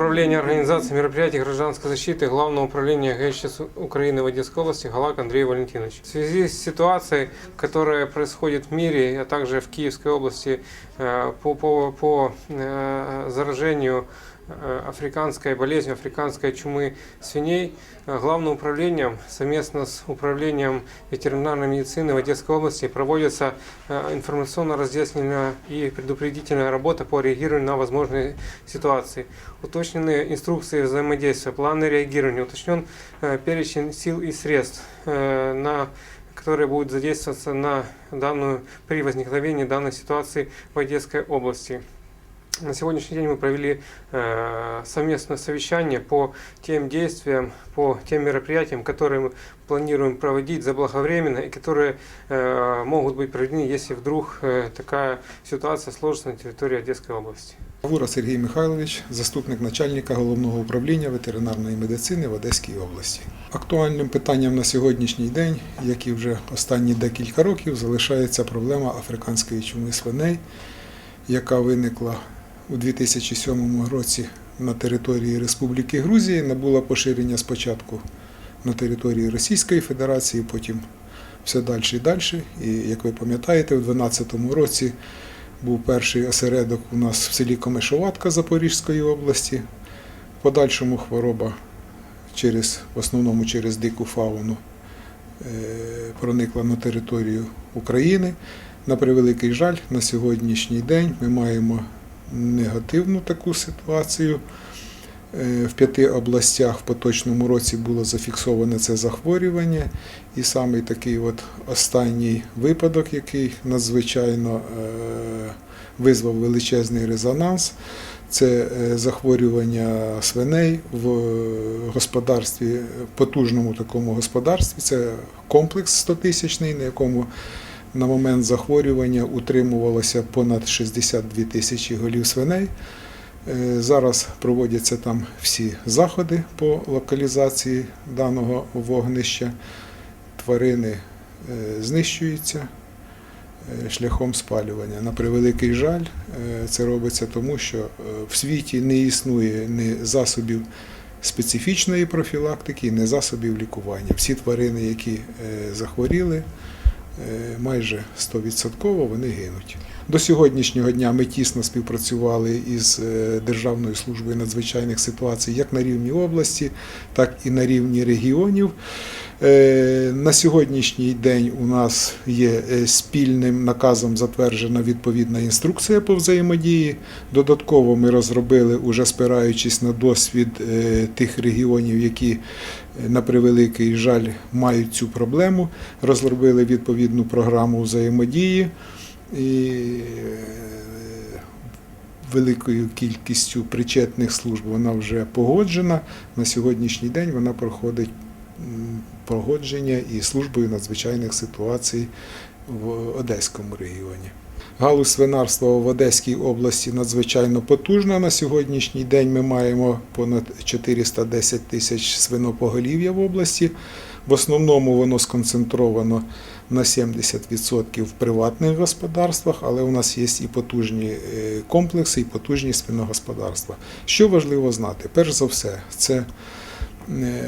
управления организации мероприятий гражданской защиты Главного управления ГЧС Украины в Одесской области Галак Андрей Валентинович. В связи с ситуацией, которая происходит в мире, а также в Киевской области э, по, по, по э, заражению э, африканской болезнью, африканской чумы свиней, э, Главным управлением совместно с управлением ветеринарной медицины в Одесской области проводится э, информационно-разъяснительная и предупредительная работа по реагированию на возможные ситуации. Уточнены инструкции взаимодействия, планы реагирования, уточнен э, перечень сил и средств, э, на которые будут задействоваться на данную, при возникновении данной ситуации в Одесской области. На сегодняшний день мы провели э, совместное совещание по тем действиям, по тем мероприятиям, которые мы планируем проводить заблаговременно и которые э, могут быть проведены, если вдруг э, такая ситуация сложится на территории Одесской области. Гавура Сергій Михайлович, заступник начальника головного управління ветеринарної медицини в Одеській області. Актуальним питанням на сьогоднішній день, як і вже останні декілька років, залишається проблема африканської чуми свиней, яка виникла у 2007 році на території Республіки Грузії, набула поширення спочатку на території Російської Федерації, потім все далі і далі. І як ви пам'ятаєте, у 2012 році був перший осередок у нас в селі Комишоватка Запорізької області. Подальшому хвороба через, в основному через дику фауну е, проникла на територію України. На превеликий жаль, на сьогоднішній день ми маємо негативну таку ситуацію. Е, В п'яти областях в поточному році було зафіксоване це захворювання. І саме такий от останній випадок, який надзвичайно е, визвав величезний резонанс, це е, захворювання свиней в господарстві, потужному такому господарстві. Це комплекс 100-тисячний, на якому на момент захворювання утримувалося понад 62 тисячі голів свиней. Е, Зараз проводяться там всі заходи по локалізації даного вогнища. Тварини е, знищуються е, шляхом спалювання. На превеликий жаль, це робиться тому, що в світі не існує ні засобів специфічної профілактики, ні засобів лікування. Всі тварини, які захворіли, майже 100% вони гинуть. До сьогоднішнього дня ми тісно співпрацювали із е, Державною службою надзвичайних ситуацій як на рівні області, так і на рівні регіонів. Е, На сьогоднішній день у нас є е, спільним наказом затверджена відповідна інструкція по взаємодії. Додатково ми розробили, уже спираючись на досвід е, тих регіонів, які на превеликий жаль мають цю проблему, розробили відповідну програму взаємодії. І великою кількістю причетних служб вона вже погоджена. На сьогоднішній день вона проходить погодження і службою надзвичайних ситуацій в Одеському регіоні. Галузь свинарства в Одеській області надзвичайно потужна. На сьогоднішній день ми маємо понад 410 тисяч свинопоголів'я в області. В основному воно сконцентровано на 70% в приватних господарствах, але у нас є і потужні е, комплекси, і потужні свиногосподарства. Що важливо знати? Перш за все, це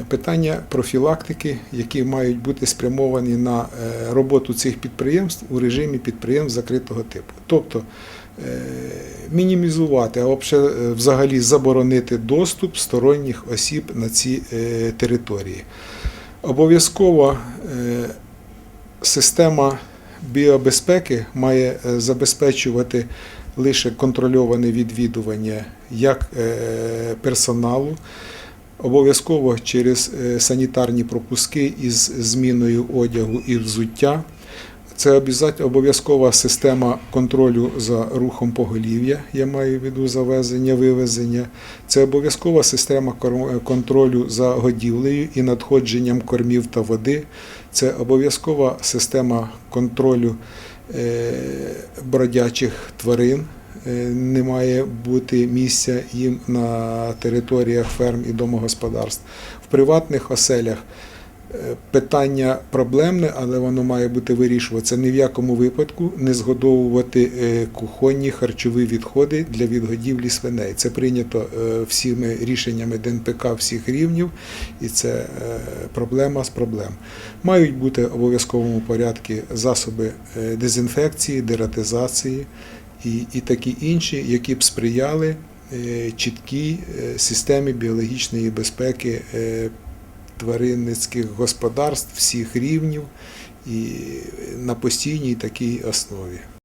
питання профілактики, які мають бути спрямовані на е, роботу цих підприємств у режимі підприємств закритого типу. Тобто е, мінімізувати, а взагалі- е, заборонити доступ сторонніх осіб на ці е, території. Обов'язково е, система біобезпеки має е, забезпечувати лише контрольоване відвідування як е, персоналу, обов'язково через е, санітарні пропуски із зміною одягу і взуття. Це обов'язкова система контролю за рухом поголів'я, я маю в виду завезення, вивезення. Це обов'язкова система контролю за годівлею і надходженням кормів та води. Це обов'язкова система контролю е, бродячих тварин. Е, Не має бути місця їм на територіях ферм і домогосподарств. В приватних оселях Е, Питання проблемне, але воно має бути вирішуватися ні в якому випадку не згодовувати е, кухонні харчові відходи для відгодівлі свиней. Це прийнято всіми рішеннями ДНПК всіх рівнів, і це проблема з проблем. Мають бути в обов'язковому порядку засоби дезінфекції, дератизації і, і такі інші, які б сприяли е, чіткій е, системі біологічної безпеки е, тваринницьких господарств всіх рівнів і на постійній такій основі.